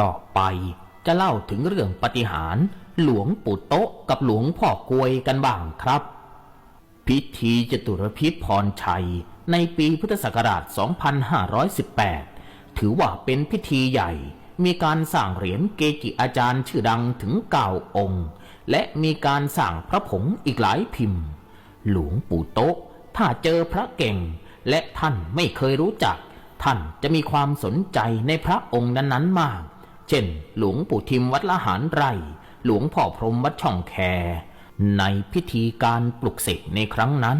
ต่อไปจะเล่าถึงเรื่องปฏิหารหลวงปู่โต๊ะกับหลวงพ่อกวยกันบ้างครับ พิธีจตุรพิษพรชัยในปีพุทธศักราช 2518 ถือว่าเป็นพิธีใหญ่ มีการสร้างเหรียญเกจิอาจารย์ชื่อดังถึงเก้าองค์ และมีการสร้างพระผงอีกหลายพิมพ์ หลวงปู่โต๊ะถ้าเจอพระเก่ง และท่านไม่เคยรู้จัก ท่านจะมีความสนใจในพระองค์นั้นๆมาก เช่น หลวงปู่ทิมวัดละหารไร่ หลวงพ่อพรหมวัดช่องแค ในพิธีการปลุกเสกในครั้งนั้น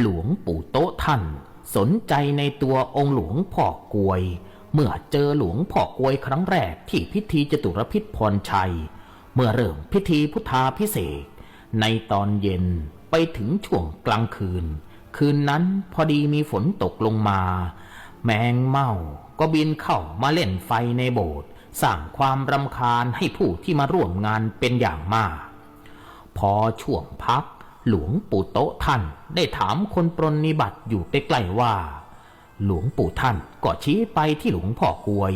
หลวงปู่โต๊ะท่าน สนใจในตัวองค์หลวงพ่อกวย เมื่อเจอหลวงพ่อกวยครั้งแรกที่พิธีจตุรพิษพรชัย เมื่อเริ่มพิธีพุทธาพิเศษในตอนเย็นไปถึงช่วงกลางคืน คืนนั้นพอดีมีฝนตกลงมา แมงเม่าก็บินเข้ามาเล่นไฟในโบสถ์ สร้างความรำคาญให้ผู้ที่มาร่วมงานเป็นอย่างมาก พอช่วงพักหลวงปู่โต๊ะท่านได้ถามคนปรนนิบัติอยู่ใกล้ๆว่า หลวงปู่ท่านก็ชี้ไปที่หลวงพ่อกวย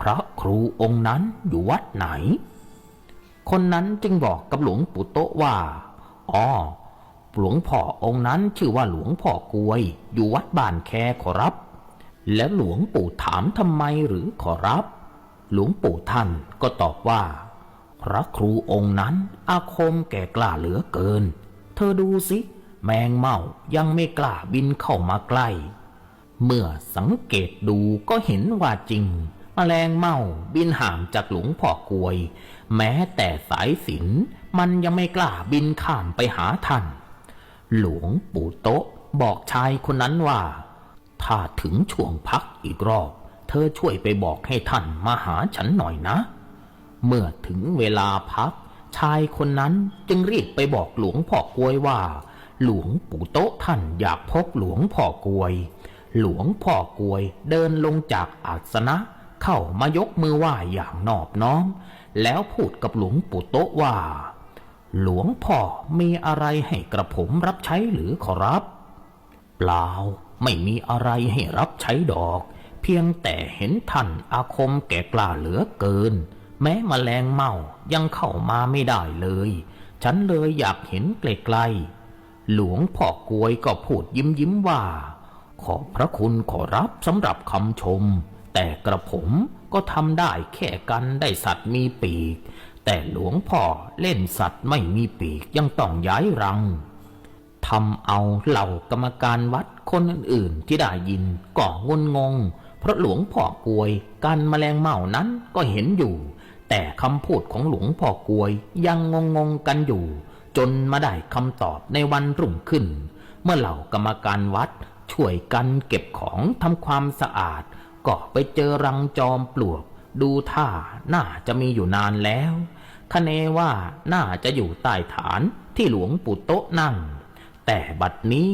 พระครูองค์นั้นอยู่วัดไหน คนนั้นจึงบอกกับหลวงปู่โต๊ะว่าอ๋อหลวงพ่อองค์นั้นชื่อว่าหลวงพ่อกวย อยู่วัดบ้านแคขอรับ แล้วหลวงปู่ถามทำไมหรือขอรับ หลวงปู่ท่านก็ตอบว่า พระครูองค์นั้นอาคมแก่กล้าเหลือเกิน เธอดูสิ แมงเม่ายังไม่กล้าบินเข้ามาใกล้ เมื่อสังเกตดูก็เห็นว่าจริงแมลงเม่าบินห่างจากหลวงพ่อกวย แม้แต่สายสินมันยังไม่กล้าบินข้ามไปหาท่าน หลวงปู่โต๊ะบอกชายคนนั้นว่า ถ้าถึงช่วงพักอีกรอบ ธอช่วยไปบอกให้ท่านมาหาฉันหน่อยนะ เมื่อถึงเวลาพัก ชายคนนั้นจึงรีบไปบอกหลวงพ่อกวยว่า หลวงปู่โต๊ะท่านอยากพบหลวงพ่อกวย หลวงพ่อกวยเดินลงจากอาสนะ เข้ามายกมือไหว้อย่างนอบน้อม แล้วพูดกับหลวงปู่โต๊ะว่า หลวงพ่อมีอะไรให้กระผมรับใช้หรือขอรับ เปล่าไม่มีอะไรให้รับใช้ดอก เพียงแต่เห็นท่านอาคมแก่กล้าเหลือเกิน แม้มแมลงเมายังเข้ามาไม่ได้เลย ฉันเลยอยากเห็นไกลๆหลวงพ่อกวยก็พูดยิ้มยิ้มว่า ขอพระคุณขอรับสำหรับคำชม แต่กระผมก็ทำได้แค่กันได้สัตว์มีปีก แต่หลวงพ่อเล่นสัตว์ไม่มีปีกยังต้องย้ายรังทำเอาเหล่ากรรมการวัดคนอื่นๆที่ได้ยินก็งนงง เพราะหลวงพ่อกวย การแมลงเม่านั้นก็เห็นอยู่ แต่คำพูดของหลวงพ่อกวยยังงงงกันอยู่ จนมาได้คำตอบในวันรุ่งขึ้น เมื่อเหล่ากรรมการวัดช่วยกันเก็บของทำความสะอาด ก็ไปเจอรังจอมปลวก ดูท่าน่าจะมีอยู่นานแล้วคะเนว่าน่าจะอยู่ใต้ฐานที่หลวงปู่โต๊ะนั่ง แต่บัดนี้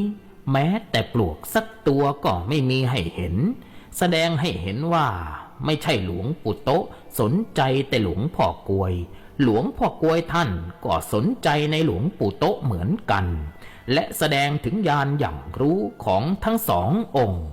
แม้แต่ปลวกสักตัวก็ไม่มีให้เห็น แสดงให้เห็นว่าไม่ใช่หลวงปู่โตะสนใจแต่หลวงพ่อกวย หลวงพ่อกวยท่านก็สนใจในหลวงปู่โตะเหมือนกัน และแสดงถึงญาณอย่างรู้ของทั้งสององค์